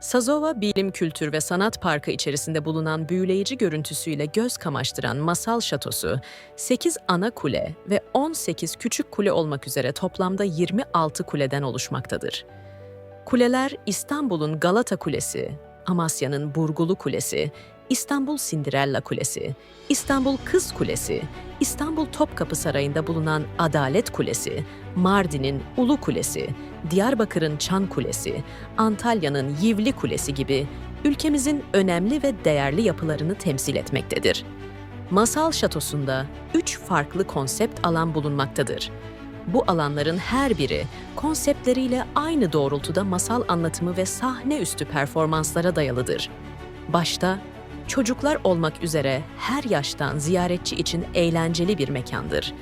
Sazova Bilim Kültür ve Sanat Parkı içerisinde bulunan büyüleyici görüntüsüyle göz kamaştıran Masal Şatosu, 8 ana kule ve 18 küçük kule olmak üzere toplamda 26 kuleden oluşmaktadır. Kuleler İstanbul'un Galata Kulesi, Amasya'nın Burgulu Kulesi, İstanbul Cinderella Kulesi, İstanbul Kız Kulesi, İstanbul Topkapı Sarayı'nda bulunan Adalet Kulesi, Mardin'in Ulu Kulesi, Diyarbakır'ın Çan Kulesi, Antalya'nın Yivli Kulesi gibi ülkemizin önemli ve değerli yapılarını temsil etmektedir. Masal Şatosu'nda üç farklı konsept alan bulunmaktadır. Bu alanların her biri konseptleriyle aynı doğrultuda masal anlatımı ve sahne üstü performanslara dayalıdır. Başta çocuklar olmak üzere her yaştan ziyaretçi için eğlenceli bir mekandır.